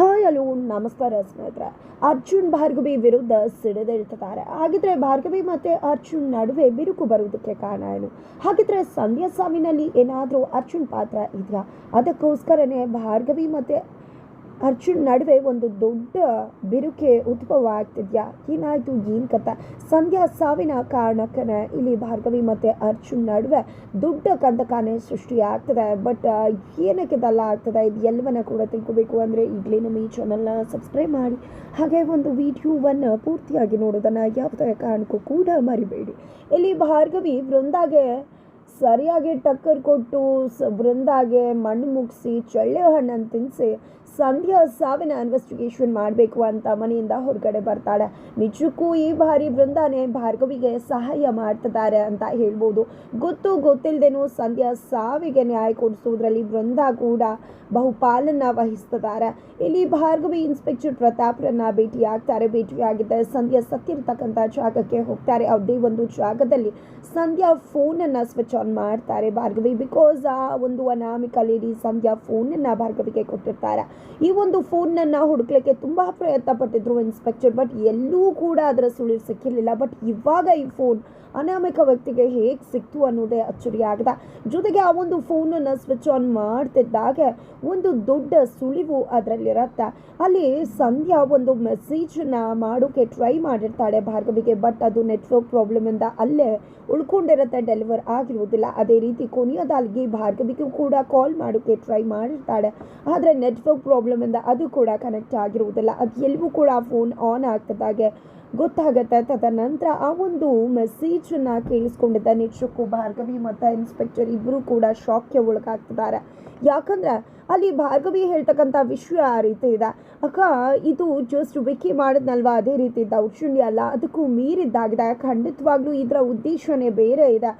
Hi hello ನಮಸ್ಕಾರ ಸ್ನೇಹಿತರೆ. ಅರ್ಜುನ್ ಭಾರ್ಗವಿ ವಿರುದ್ಧ ಸಿಡಿದೇಳ್ತಿದ್ದಾರೆ ಹಾಗಿದ್ರೆ ಭಾರ್ಗವಿ ಮತ್ತೆ ಅರ್ಜುನ್ ನಡುವೆ ಬಿರುಕು ಬರುವುದಕ್ಕೆ ಕಾರಣ ಏನು? ಹಾಗಿದ್ರೆ ಸಂಧ್ಯಾ ಸಾವಿನಲ್ಲಿ ಏನಾದರೂ ಅರ್ಜುನ್ ಪಾತ್ರ ಇದೆಯಾ? ಅದಕ್ಕೋಸ್ಕರನೇ ಭಾರ್ಗವಿ ಮತ್ತೆ ಅರ್ಜುನ್ ನಡುವೆ ಒಂದು ದೊಡ್ಡ ಬಿರುಕೆ ಉದ್ಭವ ಆಗ್ತಿದ್ಯಾ ಏನಾಯ್ತು ಏನ್ ಕಥ ಸಂಧ್ಯಾ ಸಾವಿನ ಕಾರಣಕ್ಕನೇ ಇಲ್ಲಿ ಭಾರ್ಗವಿ ಮತ್ತೆ ಅರ್ಜುನ್ ನಡುವೆ ದೊಡ್ಡ ಕಂದಕಾನೆ ಸೃಷ್ಟಿ ಆಗ್ತದೆ ಬಟ್ ಏನಕ್ಕೆ ಇದೆಲ್ಲ ಆಗ್ತದೆ? ಇದು ಎಲ್ಲವನ್ನ ಕೂಡ ತಿಳ್ಕೊಬೇಕು ಅಂದರೆ ಈಗಲೇ ನಮ್ಮ ಈ ಚಾನಲ್ನ ಸಬ್ಸ್ಕ್ರೈಬ್ ಮಾಡಿ. ಹಾಗೆ ಒಂದು ವಿಡಿಯೋವನ್ನು ಪೂರ್ತಿಯಾಗಿ ನೋಡೋದನ್ನು ಯಾವುದೇ ಕಾರಣಕ್ಕೂ ಕೂಡ ಮರಿಬೇಡಿ. ಇಲ್ಲಿ ಭಾರ್ಗವಿ ವೃಂದಾಗೆ ಸರಿಯಾಗಿ ಟಕ್ಕರ್ ಕೊಟ್ಟು ಬೃಂದಾಗೆ ಮಣ್ಣು ಮುಗಿಸಿ, ಚಳ್ಳೆ ಹಣ್ಣನ್ನು ತಿನ್ನಿಸಿ ಸಂಧ್ಯಾ ಸಾವಿನ ಇನ್ವೆಸ್ಟಿಗೇಷನ್ ಮಾಡಬೇಕು ಅಂತ ಮನೆಯಿಂದ ಹೊರಗಡೆ ಬರ್ತಾಳೆ. ನಿಜಕ್ಕೂ ಈ ಬಾರಿ ಬೃಂದಾನೆ ಭಾರ್ಗವಿಗೆ ಸಹಾಯ ಮಾಡ್ತಿದ್ದಾರೆ ಅಂತ ಹೇಳ್ಬೋದು. ಗೊತ್ತು ಗೊತ್ತಿಲ್ಲದೇನೋ ಸಂಧ್ಯಾ ಸಾವಿಗೆ ನ್ಯಾಯ ಕೊಡಿಸೋದ್ರಲ್ಲಿ ಬೃಂದ ಕೂಡ ಬಹುಪಾಲನ್ನು ವಹಿಸ್ತಿದ್ದಾರೆ. ಇಲ್ಲಿ ಭಾರ್ಗವಿ ಇನ್ಸ್ಪೆಕ್ಟರ್ ಪ್ರತಾಪ್ರನ್ನ ಭೇಟಿ ಆಗ್ತಾರೆ ಭೇಟಿಯಾಗಿದ್ದ ಸಂಧ್ಯಾ ಸತ್ತಿರ್ತಕ್ಕಂಥ ಜಾಗಕ್ಕೆ ಹೋಗ್ತಾರೆ. ಯಾವುದೇ ಒಂದು ಜಾಗದಲ್ಲಿ ಸಂಧ್ಯಾ ಫೋನನ್ನು ಸ್ವಿಚ್ ಆನ್ ಮಾಡ್ತಾರೆ ಭಾರ್ಗವಿ ಬಿಕಾಸ್ ಆ ಒಂದು ಅನಾಮಿಕ ಲೇಡಿ ಸಂಧ್ಯಾ ಫೋನನ್ನು ಭಾರ್ಗವಿಗೆ ಕೊಟ್ಟಿರ್ತಾರೆ. ಈ ಒಂದು ಫೋನನ್ನು ಹುಡುಕ್ಲಿಕ್ಕೆ ತುಂಬ ಪ್ರಯತ್ನ ಪಟ್ಟಿದ್ರು ಇನ್ಸ್ಪೆಕ್ಟರ್ ಬಟ್ ಎಲ್ಲೂ ಕೂಡ ಅದರ ಸುಳಿವು ಸಿಕ್ಕಿರಲಿಲ್ಲ. ಬಟ್ ಇವಾಗ ಈ ಫೋನ್ ಅನಾಮಿಕ ವ್ಯಕ್ತಿಗೆ ಹೇಗೆ ಸಿಕ್ತು ಅನ್ನೋದೇ ಅಚ್ಚರಿ ಆಗಿದೆ. ಜೊತೆಗೆ ಆ ಒಂದು ಫೋನನ್ನು ಸ್ವಿಚ್ ಆನ್ ಮಾಡ್ತಿದ್ದಾಗ ಒಂದು ದೊಡ್ಡ ಸುಳಿವು ಅದರಲ್ಲಿರತ್ತೆ. ಅಲ್ಲಿ ಸಂಧ್ಯಾ ಒಂದು ಮೆಸೇಜನ್ನ ಮಾಡೋಕ್ಕೆ ಟ್ರೈ ಮಾಡಿರ್ತಾಳೆ ಭಾರ್ಗವಿಗೆ ಬಟ್ ಅದು ನೆಟ್ವರ್ಕ್ ಪ್ರಾಬ್ಲಮಿಂದ ಅಲ್ಲೇ ಉಳ್ಕೊಂಡಿರುತ್ತೆ ಡೆಲಿವರ್ ಆಗಿರುವುದಿಲ್ಲ. ಅದೇ ರೀತಿ ಕೊನೆಯದಾಗಿ ಭಾರ್ಗವಿಗೂ ಕೂಡ ಕಾಲ್ ಮಾಡೋಕ್ಕೆ ಟ್ರೈ ಮಾಡಿರ್ತಾಳೆ. ಆದರೆ ನೆಟ್ವರ್ಕ್ ಪ್ರಾಬ್ಲಮಿಂದ ಅದು ಕೂಡ ಕನೆಕ್ಟ್ ಆಗಿರುವುದಿಲ್ಲ. ಅದು ಎಲ್ಲವೂ ಕೂಡ ಫೋನ್ ಆನ್ ಆಗ್ತದಾಗೆ ಗೊತ್ತಾಗುತ್ತೆ. ತದನಂತರ ಆ ಒಂದು ಮೆಸೇಜನ್ನು ಕೇಳಿಸ್ಕೊಂಡಿದ್ದ ನಿಜಕ್ಕೂ ಭಾರ್ಗವಿ ಮತ್ತು ಇನ್ಸ್ಪೆಕ್ಟರ್ ಇಬ್ಬರು ಕೂಡ ಶಾಕ್ಗೆ ಒಳಗಾಗ್ತಿದ್ದಾರೆ. ಯಾಕಂದ್ರೆ ಅಲ್ಲಿ ಭಾರ್ಗವಿ ಹೇಳ್ತಕ್ಕಂಥ ವಿಷಯ ಆ ರೀತಿ ಇದೆ. ಅಕ್ಕ, ಇದು ಜಸ್ಟ್ ವಿಕಿ ಮಾಡಿದ್ನಲ್ವ? ಅದೇ ರೀತಿ ದೌರ್ಜನ್ಯ ಅಲ್ಲ. ಅದಕ್ಕೂ ಮೀರಿದ್ದಾಗಿದೆ. ಖಂಡಿತವಾಗ್ಲೂ ಇದರ ಉದ್ದೇಶನೇ ಬೇರೆ ಇದೆ.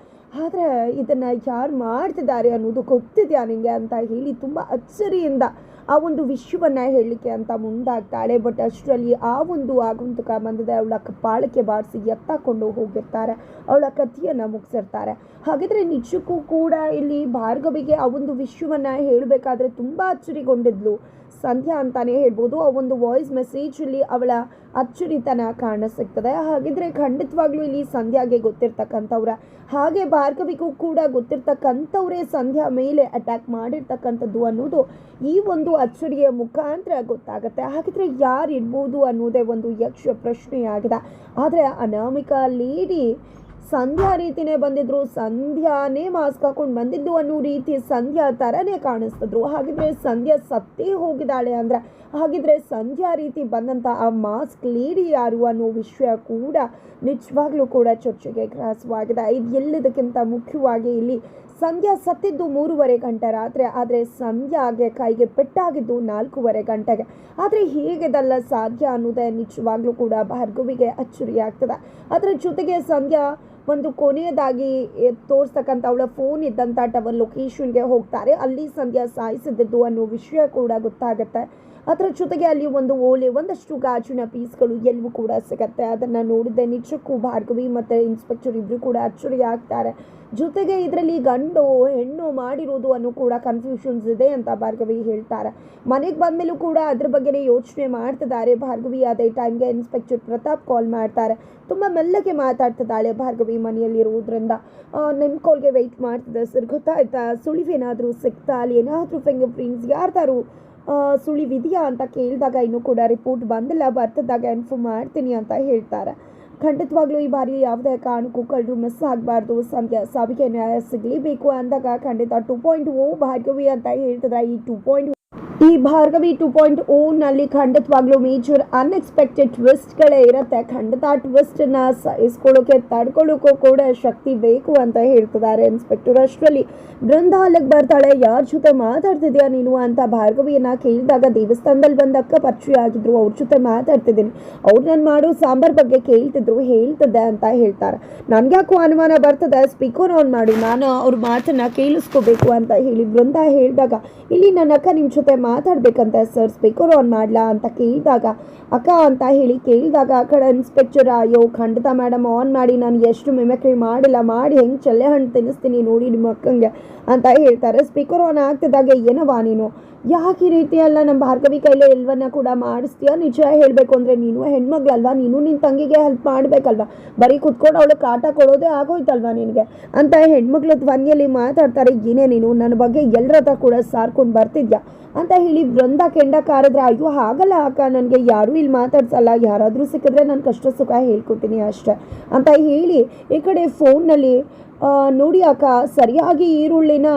ಆದರೆ ಇದನ್ನು ಯಾರು ಮಾಡ್ತಿದ್ದಾರೆ ಅನ್ನೋದು ಗೊತ್ತಿದೆಯಾ ನಿಮಗೆ ಅಂತ ಹೇಳಿ ತುಂಬ ಅಚ್ಚರಿಯಿಂದ ಆ ಒಂದು ವಿಷಯವನ್ನು ಹೇಳಲಿಕ್ಕೆ ಅಂತ ಮುಂದಾಗ್ತಾಳೆ ಬಟ್ ಅಷ್ಟರಲ್ಲಿ ಆ ಒಂದು ಆಗುಂತಕ ಬಂದಿದೆ ಅವಳ ಕಪಾಳಕ್ಕೆ ಬಾರಿಸಿ ಎತ್ತಾಕೊಂಡು ಹೋಗಿರ್ತಾರೆ, ಅವಳ ಕಥೆಯನ್ನು ಮುಗಿಸಿರ್ತಾರೆ. ಹಾಗಿದ್ರೆ ನಿಜಕ್ಕೂ ಕೂಡ ಇಲ್ಲಿ ಭಾರ್ಗವಿಗೆ ಆ ಒಂದು ವಿಷಯವನ್ನು ಹೇಳಬೇಕಾದ್ರೆ ತುಂಬ ಅಚ್ಚರಿಗೊಂಡಿದ್ಲು. ಸಂಧ್ಯಾ ಅಂತಾನೆ ಹೇಳ್ಬೋದು. ಆ ಒಂದು ವಾಯ್ಸ್ ಮೆಸೇಜಲ್ಲಿ ಅವಳ ಅಚ್ಚರಿತನ ಕಾಣಿಸ್ತದೆ ಹಾಗಿದ್ರೆ ಖಂಡಿತವಾಗ್ಲೂ ಇಲ್ಲಿ ಸಂಧ್ಯಾಗೆ ಗೊತ್ತಿರ್ತಕ್ಕಂಥವ್ರ, ಹಾಗೆ ಭಾರ್ಗವಿಗೂ ಕೂಡ ಗೊತ್ತಿರ್ತಕ್ಕಂಥವ್ರೇ ಸಂಧ್ಯಾ ಮೇಲೆ ಅಟ್ಯಾಕ್ ಮಾಡಿರ್ತಕ್ಕಂಥದ್ದು ಅನ್ನೋದು ಈ ಒಂದು ಅಚ್ಚರಿಯ ಮುಖಾಂತರ ಗೊತ್ತಾಗುತ್ತೆ. ಹಾಗಿದ್ರೆ ಯಾರು ಇರ್ಬೋದು ಅನ್ನೋದೇ ಒಂದು ಯಕ್ಷ ಪ್ರಶ್ನೆಯಾಗಿದೆ. ಆದರೆ ಅನಾಮಿಕ ಲೇಡಿ ಸಂಧ್ಯಾ ರೀತಿನೇ ಬಂದಿದ್ರು. ಸಂಧ್ಯಾನೇ ಮಾಸ್ಕ್ ಹಾಕೊಂಡು ಬಂದಿದ್ದು ಅನ್ನೋ ರೀತಿ ಸಂಧ್ಯಾ ಥರನೇ ಕಾಣಿಸ್ತಿದ್ರು. ಹಾಗಿದ್ರೆ ಸಂಧ್ಯಾ ಸತ್ತೇ ಹೋಗಿದ್ದಾಳೆ ಅಂದ್ರೆ, ಹಾಗಿದ್ರೆ ಸಂಧ್ಯಾ ರೀತಿ ಬಂದಂಥ ಆ ಮಾಸ್ಕ್ ಲೇಡಿ ಯಾರು ಅನ್ನೋ ವಿಷಯ ಕೂಡ ನಿಜವಾಗ್ಲೂ ಕೂಡ ಚರ್ಚೆಗೆ ಗ್ರಾಸವಾಗಿದೆ. ಇದು ಎಲ್ಲದಕ್ಕಿಂತ ಮುಖ್ಯವಾಗಿ ಇಲ್ಲಿ ಸಂಧ್ಯಾ ಸತ್ತಿದ್ದು ಮೂರುವರೆ ಗಂಟೆ ರಾತ್ರಿ, ಆದರೆ ಸಂಧ್ಯಾಗೆ ಕೈಗೆ ಪೆಟ್ಟಾಗಿದ್ದು ನಾಲ್ಕೂವರೆ ಗಂಟೆಗೆ. ಆದರೆ ಹೇಗಿದೆಲ್ಲ ಸಾಧ್ಯ ಅನ್ನೋದೇ ನಿಜವಾಗ್ಲೂ ಕೂಡ ಭಾರ್ಗವಿಗೆ ಅಚ್ಚರಿ ಆಗ್ತದೆ ಅದರ ಜೊತೆಗೆ ಸಂಧ್ಯಾ ಒಂದು ಕೊನೆಯದಾಗಿ ತೋರಿಸ್ತಕ್ಕಂಥ ಅವಳ ಫೋನ್ ಇದ್ದಂಥ ಟವರ್ ಲೊಕೇಶನ್ಗೆ ಹೋಗ್ತಾರೆ. ಅಲ್ಲಿ ಸಂಧ್ಯಾ ಸಾಯಿಸಿದ್ದು ಅನ್ನೋ ವಿಷಯ ಕೂಡ ಗೊತ್ತಾಗುತ್ತೆ. ಅದರ ಜೊತೆಗೆ ಅಲ್ಲಿ ಒಂದು ಓಲೆ, ಒಂದಷ್ಟು ಗಾಜಿನ ಪೀಸ್ಗಳು ಎಲ್ಲವೂ ಕೂಡ ಸಿಗತ್ತೆ. ಅದನ್ನು ನೋಡಿದ್ದೆ ನಿಜಕ್ಕೂ ಭಾರ್ಗವಿ ಮತ್ತು ಇನ್ಸ್ಪೆಕ್ಟರ್ ಇಬ್ಬರು ಕೂಡ ಅಚ್ಚರಿ ಆಗ್ತಾರೆ. ಜೊತೆಗೆ ಇದರಲ್ಲಿ ಗಂಡು, ಹೆಣ್ಣು ಮಾಡಿರೋದು ಅನ್ನೋ ಕೂಡ ಕನ್ಫ್ಯೂಷನ್ಸ್ ಇದೆ ಅಂತ ಭಾರ್ಗವಿ ಹೇಳ್ತಾರೆ. ಮನೆಗೆ ಬಂದಮೇಲೂ ಕೂಡ ಅದ್ರ ಬಗ್ಗೆನೇ ಯೋಚನೆ ಮಾಡ್ತಿದ್ದಾರೆ. ಭಾರ್ಗವಿ ಅದೇ ಟೈಮ್ಗೆ ಇನ್ಸ್ಪೆಕ್ಟರ್ ಪ್ರತಾಪ್ ಕಾಲ್ ಮಾಡ್ತಾರೆ. ತುಂಬ ಮೆಲ್ಲಗೆ ಮಾತಾಡ್ತಿದ್ದಾಳೆ ಭಾರ್ಗವಿ ಮನೆಯಲ್ಲಿರುವುದರಿಂದ. ನಿಮ್ಮ ಕಾಲ್ಗೆ ವೆಯ್ಟ್ ಮಾಡ್ತಿದ್ದೆ ಸರ್ ಗೊತ್ತಾಯ್ತಾ? ಸುಳಿವೇನಾದರೂ ಸಿಗ್ತಾ? ಅಲ್ಲಿ ಏನಾದರೂ ಫಿಂಗರ್ ಪ್ರಿಂಟ್ಸ್ ಯಾರ್ದಾರು ಸುಳಿವಿದೆಯಾ ಅಂತ ಕೇಳಿದಾಗ ಇನ್ನೂ ಕೂಡ ರಿಪೋರ್ಟ್ ಬಂದಿಲ್ಲ. ಬರ್ತದಾಗ ಇನ್ಫಾರ್ಮ್ ಮಾಡ್ತೀನಿ ಅಂತ ಹೇಳ್ತಾರೆ. ಖಂಡಿತವಾಗ್ಲೂ ಈ ಬಾರಿ ಯಾವುದೇ ಕಾರಣಕ್ಕೂ ಕಳ್ಳರು ಮಿಸ್ ಆಗಬಾರ್ದು. ಸಂಧ್ಯಾ ಸಾವಿಗೆ ನ್ಯಾಯ ಸಿಗಲೇಬೇಕು ಅಂದಾಗ ಖಂಡಿತ ಟೂ ಪಾಯಿಂಟ್ ಓ ಭಾಗ್ಯವಿ ಅಂತ ಹೇಳ್ತಿದ್ರೆ? ಈ ಟೂ ಪಾಯಿಂಟ್ ಈ ಭಾರ್ಗವಿ ಟೂ ಪಾಯಿಂಟ್ ಓನಲ್ಲಿ ಖಂಡಿತವಾಗ್ಲೂ ಮೇಜರ್ ಅನ್ಎಕ್ಸ್ಪೆಕ್ಟೆಡ್ ಟ್ವಿಸ್ಟ್ಗಳೇ ಇರುತ್ತೆ. ಖಂಡಿತ ಆ ಟ್ವಿಸ್ಟನ್ನ ಸಹಿಸ್ಕೊಳ್ಳೋಕೆ ತಡ್ಕೊಳ್ಳೋಕ್ಕೂ ಕೂಡ ಶಕ್ತಿ ಬೇಕು ಅಂತ ಹೇಳ್ತಿದ್ದಾರೆ ಇನ್ಸ್ಪೆಕ್ಟರ್ ಅಷ್ಟರಲ್ಲಿ ಬೃಂದ ಬರ್ತಾಳೆ, ಯಾರ ಜೊತೆ ಮಾತಾಡ್ತಿದ್ಯಾ ನೀನು ಅಂತ ಭಾರ್ಗವಿಯನ್ನ ಕೇಳಿದಾಗ ದೇವಸ್ಥಾನದಲ್ಲಿ ಬಂದಕ್ಕ ಪರಿಚಯ ಆಗಿದ್ರು, ಅವ್ರ ಜೊತೆ ಮಾತಾಡ್ತಿದ್ದೀನಿ. ಅವ್ರು ನಾನು ಮಾಡೋ ಸಾಂಬಾರ್ ಬಗ್ಗೆ ಕೇಳ್ತಿದ್ರು, ಹೇಳ್ತಿದ್ದೆ ಅಂತ ಹೇಳ್ತಾರೆ. ನನ್ಗ್ಯಾಕೋ ಅನುಮಾನ ಬರ್ತದೆ ಸ್ಪೀಕರ್ ಆನ್ ಮಾಡಿ, ನಾನು ಅವ್ರ ಮಾತನ್ನ ಕೇಳಿಸ್ಕೋಬೇಕು ಅಂತ ಹೇಳಿ ಬೃಂದ ಹೇಳಿದಾಗ, ಇಲ್ಲಿ ನನ್ನ ಅಕ್ಕ ನಿಮ್ಮ ಜೊತೆ ಮಾತಾಡ್ಬೇಕಂತೆ ಸರ್ ಸ್ಪೀಕರ್ ಆನ್ ಮಾಡ್ಲಾ ಅಂತ ಕೇಳಿದಾಗ, ಅಕ್ಕ ಅಂತ ಹೇಳಿ ಕೇಳಿದಾಗ ಆ ಕಡೆ ಇನ್ಸ್ಪೆಕ್ಟರ್ ಅಯ್ಯೋ, ಖಂಡಿತ ಮೇಡಮ್ ಆನ್ ಮಾಡಿ, ನಾನು ಎಷ್ಟು ಮಿಮಿಕ್ರಿ ಮಾಡಿಲ್ಲ, ಮಾಡಿ ಹೆಂಗೆ ಚಲ್ಲೆ ಹಣ್ಣು ತಿನ್ನಿಸ್ತೀನಿ ನೋಡಿ ನಿಮ್ಮ ಅಕ್ಕಂಗೆ ಅಂತ ಹೇಳ್ತಾರೆ. ಸ್ಪೀಕರ್ ಆನ್ ಆಗ್ತಿದ್ದಾಗ ಏನವಾ ನೀನು? ಯಾಕೆ ಈ ರೀತಿ ಅಲ್ಲ ನಮ್ಮ ಭಾರ್ಗವಿ ಕೈಲೇ ಎಲ್ವನ್ನ ಕೂಡ ಮಾಡಿಸ್ತೀಯ? ನಿಜ ಹೇಳಬೇಕು ಅಂದರೆ ನೀನು ಹೆಣ್ಮಗ್ಳಲ್ವಾ? ನೀನು ನಿನ್ನ ತಂಗಿಗೆ ಹೆಲ್ಪ್ ಮಾಡಬೇಕಲ್ವಾ? ಬರೀ ಕುತ್ಕೊಂಡು ಅವಳು ಕಾಟ ಕೊಡೋದೇ ಆಗೋಯ್ತಲ್ವಾ ನಿನಗೆ? ಅಂತ ಹೆಣ್ಮಕ್ಳ ಧ್ವನಿಯಲ್ಲಿ ಮಾತಾಡ್ತಾರೆ. ಏನೇ ನೀನು, ನನ್ನ ಬಗ್ಗೆ ಎಲ್ಲರ ಹತ್ರ ಕೂಡ ಸಾರ್ಕೊಂಡು ಬರ್ತಿದ್ಯಾ? ಅಂತ ಹೇಳಿ ವೃಂದ ಕೆಂಡ ಕಾರಿದ್ರೆ, ಅಯ್ಯೋ ಆಗಲ್ಲ ಅಕ್ಕ, ನನಗೆ ಯಾರೂ ಇಲ್ಲಿ ಮಾತಾಡ್ಸಲ್ಲ. ಯಾರಾದರೂ ಸಿಕ್ಕಿದ್ರೆ ನಾನು ಕಷ್ಟ ಸುಖ ಹೇಳ್ಕೊತೀನಿ ಅಷ್ಟೆ. ಅಂತ ಹೇಳಿ ಈ ಕಡೆ ಫೋನ್ನಲ್ಲಿ ನೋಡಿ ಅಕ್ಕ, ಸರಿಯಾಗಿ ಈರುಳ್ಳಿನ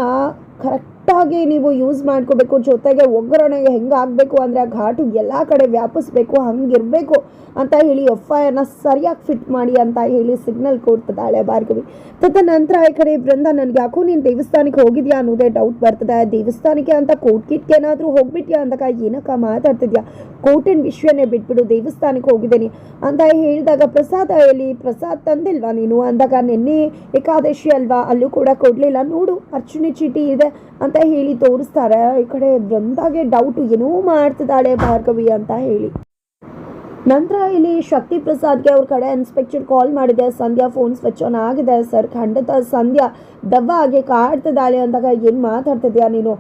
ಕರೆಕ್ಟಾಗಿ ನೀವು ಯೂಸ್ ಮಾಡ್ಕೋಬೇಕು, ಜೊತೆಗೆ ಒಗ್ಗರಣೆಗೆ ಹೆಂಗೆ ಆಗಬೇಕು ಅಂದರೆ ಆ ಘಾಟು ಎಲ್ಲ ಕಡೆ ವ್ಯಾಪಿಸ್ಬೇಕು, ಹಂಗಿರಬೇಕು ಅಂತ ಹೇಳಿ ಎಫ್ ಐ ಆರ್ನ ಸರಿಯಾಗಿ ಫಿಟ್ ಮಾಡಿ ಅಂತ ಹೇಳಿ ಸಿಗ್ನಲ್ ಕೊಡ್ತಿದ್ದಾಳೆ ಭಾರ್ಗವಿ. ತದನಂತರ ಈ ಕಡೆ ಬೃಂದ, ನನಗೆ ಯಾಕೋ ನೀನು ದೇವಸ್ಥಾನಕ್ಕೆ ಹೋಗಿದ್ಯಾ ಅನ್ನೋದೇ ಡೌಟ್ ಬರ್ತದೆ. ದೇವಸ್ಥಾನಕ್ಕೆ ಅಂತ ಕೋಟ್ ಕಿಟ್ಗೆ ಏನಾದರೂ ಹೋಗ್ಬಿಟ್ಯಾ ಅಂದಾಗ ಏನಕ್ಕ ಮಾತಾಡ್ತಿದ್ಯಾ? ಕೋಟಿನ ವಿಷಯನೇ ಬಿಟ್ಬಿಡು, ದೇವಸ್ಥಾನಕ್ಕೆ ಹೋಗಿದ್ದೀನಿ ಅಂತ ಹೇಳಿದಾಗ ಪ್ರಸಾದ ಹೇಳಿ, ಪ್ರಸಾದ್ ತಂದಿಲ್ವಾ ನೀನು? ಅಂದಾಗ, ನಿನ್ನೆ ಏಕಾದಶಿ ಅಲ್ವಾ, ಅಲ್ಲೂ ಕೂಡ ಕೊಡಲಿಲ್ಲ. ನೋಡು, ಅರ್ಚನೆ ಚೀಟಿ ಇದೆ. ಅಂತ ಹೇಳಿ ತೋರಿಸ್ತಾರೆ. ಈ ಕಡೆ ಬೃಂದಾಗೆ ಡೌಟ್ ಏನೋ ಮಾಡ್ತಿದ್ದಾಳೆ ಭಾರ್ಗವಿ ಅಂತ ಹೇಳಿ. ನಂತರ ಇಲ್ಲಿ ಶಕ್ತಿ ಪ್ರಸಾದ್ಗೆ ಅವ್ರ ಕಡೆ ಇನ್ಸ್ಪೆಕ್ಟರ್ ಕಾಲ್ ಮಾಡಿದೆ. ಸಂಧ್ಯಾ ಫೋನ್ ಸ್ವಿಚ್ ಆನ್ ಆಗಿದೆ. ಸರ್ ಖಂಡಿತ ಸಂಧ್ಯಾ ದವ್ವ ಆಗಿ ಕಾಡ್ತಿದ್ದಾಳೆ ಅಂದಾಗ ಏನು ಮಾತಾಡ್ತಿದ್ಯಾ ನೀನು?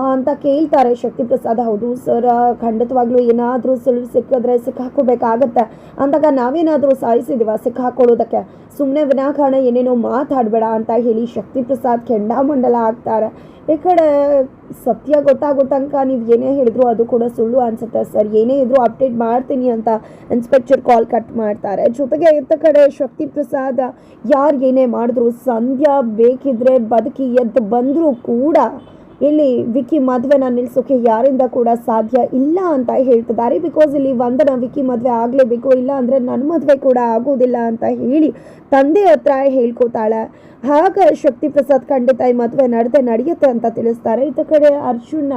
ಅಂತ ಕೇಳ್ತಾರೆ ಶಕ್ತಿ ಪ್ರಸಾದ್ ಹೌದು ಸರ್ ಖಂಡಿತವಾಗ್ಲೂ ಏನಾದರೂ ಸುಳಿವು ಸಿಕ್ಕಿದ್ರೆ ಸಿಕ್ಕಾಕೋಬೇಕಾಗತ್ತೆ ಅಂದಾಗ ನಾವೇನಾದರೂ ಸಾಯಿಸಿದೀವ ಸಿಕ್ಕಾಕೊಳ್ಳೋದಕ್ಕೆ ಸುಮ್ಮನೆ ವಿನಾಕಾರಣ ಏನೇನೋ ಮಾತಾಡಬೇಡ ಅಂತ ಹೇಳಿ ಶಕ್ತಿ ಪ್ರಸಾದ್ ಕೆಂಡಾಮಂಡಲ ಆಗ್ತಾರೆ ಈ ಕಡೆ ಸತ್ಯ ಗೊತ್ತಾಗೋ ತನಕ ನೀವು ಏನೇ ಹೇಳಿದ್ರು ಅದು ಕೂಡ ಸುಳ್ಳು ಅನ್ಸುತ್ತೆ. ಸರ್, ಏನೇ ಇದ್ರೂ ಅಪ್ಡೇಟ್ ಮಾಡ್ತೀನಿ ಅಂತ ಇನ್ಸ್ಪೆಕ್ಟರ್ ಕಾಲ್ ಕಟ್ ಮಾಡ್ತಾರೆ. ಜೊತೆಗೆ ಇತ್ತ ಕಡೆ ಶಕ್ತಿ ಪ್ರಸಾದ ಯಾರು ಏನೇ ಮಾಡಿದ್ರು, ಸಂಧ್ಯಾ ಬೇಕಿದ್ರೆ ಬದುಕಿ ಎದ್ದು ಬಂದರೂ ಕೂಡ ಇಲ್ಲಿ ವಿಕ್ಕಿ ಮದುವೆನ ನಿಲ್ಸೋಕೆ ಯಾರಿಂದ ಕೂಡ ಸಾಧ್ಯ ಇಲ್ಲ ಅಂತ ಹೇಳ್ತಿದ್ದಾರೆ. ಬಿಕಾಸ್ ಇಲ್ಲಿ ವಂದನ ವಿಕ್ಕಿ ಮದುವೆ ಆಗಲೇಬೇಕು, ಇಲ್ಲ ಅಂದರೆ ನನ್ನ ಮದುವೆ ಕೂಡ ಆಗೋದಿಲ್ಲ ಅಂತ ಹೇಳಿ ತಂದೆ ಹತ್ರ ಹೇಳ್ಕೊತಾಳೆ. ಆಗ ಶಕ್ತಿ ಪ್ರಸಾದ್ ಖಂಡಿತ ಈ ಮದುವೆ ನಡೆದೇ ನಡೆಯುತ್ತೆ ಅಂತ ತಿಳಿಸ್ತಾರೆ. ಇತ್ತ ಕಡೆ ಅರ್ಜುನ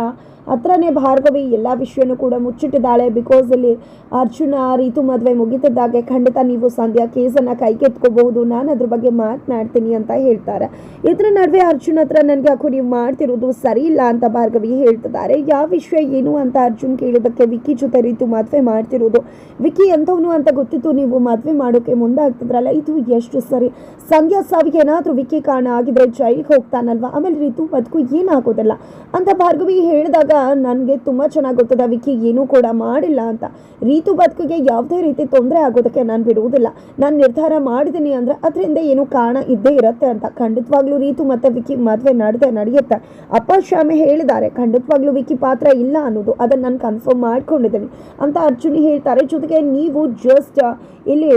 ಹತ್ರನೇ ಭಾರ್ಗವಿ ಎಲ್ಲ ವಿಷಯನೂ ಕೂಡ ಮುಚ್ಚಿಟ್ಟಿದ್ದಾಳೆ. ಬಿಕಾಸ್ ಇಲ್ಲಿ ಅರ್ಜುನ ರೀತು ಮದುವೆ ಮುಗಿತಿದ್ದಾಗೆ ಖಂಡಿತ ನೀವು ಸಂಧ್ಯಾ ಕೇಸನ್ನು ಕೈಗೆತ್ಕೋಬಹುದು. ನಾನು ಅದ್ರ ಬಗ್ಗೆ ಮಾತನಾಡ್ತೀನಿ ಅಂತ ಹೇಳ್ತಾರೆ. ಇದ್ರ ನಡುವೆ ಅರ್ಜುನ್ ಹತ್ರ ನನಗೆ ಯಾಕೋ ನೀವು ಮಾಡ್ತಿರೋದು ಸರಿ ಇಲ್ಲ ಅಂತ ಭಾರ್ಗವಿ ಹೇಳ್ತಿದ್ದಾರೆ. ಯಾವ ವಿಷಯ ಏನು ಅಂತ ಅರ್ಜುನ್ ಕೇಳಿದಕ್ಕೆ ವಿಕ್ಕಿ ಜೊತೆ ರೀತು ಮದುವೆ ಮಾಡ್ತಿರೋದು. ವಿಕಿ ಎಂಥವನು ಅಂತ ಗೊತ್ತಿತ್ತು, ನೀವು ಮದುವೆ ಮಾಡೋಕೆ ಮುಂದಾಗ್ತಿದ್ರಲ್ಲ, ಇದು ಎಷ್ಟು ಸರಿ. ಸಂಧ್ಯಾ ಸಾವಿಗೆ ಏನಾದರೂ ವಿಕ್ಕಿ ಕಾರಣ ಆಗಿದ್ರೆ ಜೈಲಿಗೆ ಹೋಗ್ತಾನಲ್ವಾ? ಆಮೇಲೆ ರೀತು ಬದುಕು ಏನಾಗೋದಿಲ್ಲ? ಅಂತ ಭಾರ್ಗವಿ ಹೇಳಿದಾಗ ನನಗೆ ತುಂಬ ಚೆನ್ನಾಗಿ ಗೊತ್ತದ ವಿಕಿ ಏನೂ ಕೂಡ ಮಾಡಿಲ್ಲ ಅಂತ. ರೀತು ಬದುಕಿಗೆ ಯಾವುದೇ ರೀತಿ ತೊಂದರೆ ಆಗೋದಕ್ಕೆ ನಾನು ಬಿಡುವುದಿಲ್ಲ. ನಾನು ನಿರ್ಧಾರ ಮಾಡಿದ್ದೀನಿ ಅಂದರೆ ಅದರಿಂದ ಏನು ಕಾರಣ ಇದ್ದೇ ಇರುತ್ತೆ ಅಂತ. ಖಂಡಿತವಾಗ್ಲೂ ರೀತು ಮತ್ತು ವಿಕಿ ಮದುವೆ ನಡೆದೇ ನಡೆಯುತ್ತೆ. ಅಪ್ಪ ಶ್ಯಾಮೆ ಹೇಳಿದ್ದಾರೆ. ಖಂಡಿತವಾಗ್ಲೂ ವಿಕ್ಕಿ ಪಾತ್ರ ಇಲ್ಲ ಅನ್ನೋದು ಅದನ್ನು ನಾನು ಕನ್ಫರ್ಮ್ ಮಾಡ್ಕೊಂಡಿದ್ದೀನಿ. ಅಂತ ಅರ್ಜುನ್ ಹೇಳ್ತಾರೆ. ಜೊತೆಗೆ ನೀವು ಜಸ್ಟ್ ಇಲ್ಲಿ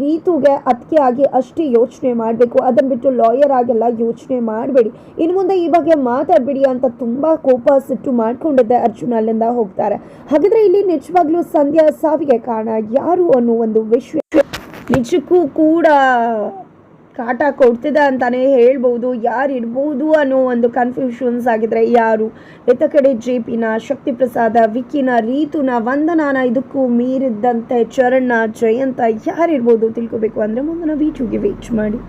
ರೀತುಗೆ ಅತ್ಕೆ ಆಗಿ ಅಷ್ಟೇ ಯೋಚನೆ ಮಾಡಬೇಕು. ಅದನ್ನು ಬಿಟ್ಟು ಲಾಯರ್ ಆಗೆಲ್ಲ, ಯೋಚನೆ ಮಾಡಬೇಡಿ. ಇನ್ನು ಮುಂದೆ ಈ ಬಗ್ಗೆ ಮಾತಾಡಬೇಡಿ ಅಂತ ತುಂಬ ಕೋಪ ಸಿಟ್ಟು ಮಾಡಿಕೊಂಡಿದ್ದೆ ಅರ್ಜುನ ಅಲ್ಲಿಂದ ಹೋಗ್ತಾರೆ. ಹಾಗಿದ್ರೆ ಇಲ್ಲಿ ನಿಜವಾಗ್ಲೂ ಸಂಧ್ಯಾ ಸಾವಿಗೆ ಕಾರಣ ಯಾರು ಅನ್ನೋ ಒಂದು ವಿಷಯ ನಿಜಕ್ಕೂ ಕೂಡ ಕಾಟ ಕೊಡ್ತಿದೆ ಅಂತಾನೆ ಹೇಳ್ಬೋದು. ಯಾರು ಇಡ್ಬೋದು ಅನ್ನೋ ಒಂದು ಕನ್ಫ್ಯೂಷನ್ಸ್ ಆಗಿದ್ರೆ ಯಾರು? ಎತ್ತ ಕಡೆ ಜೆ ಪಿನ ಶಕ್ತಿ ಪ್ರಸಾದ ವಿಕಿನ, ರೀತುನ, ವಂದನಾನ ಇದಕ್ಕೂ ಮೀರಿದ್ದಂತೆ ಚರಣ ಜಯಂತ ಯಾರಿರ್ಬೋದು ತಿಳ್ಕೊಬೇಕು ಅಂದರೆ ಮುಂದಿನ ವೀಡಿಯೋಗೆ ವೇಟ್ ಮಾಡಿ.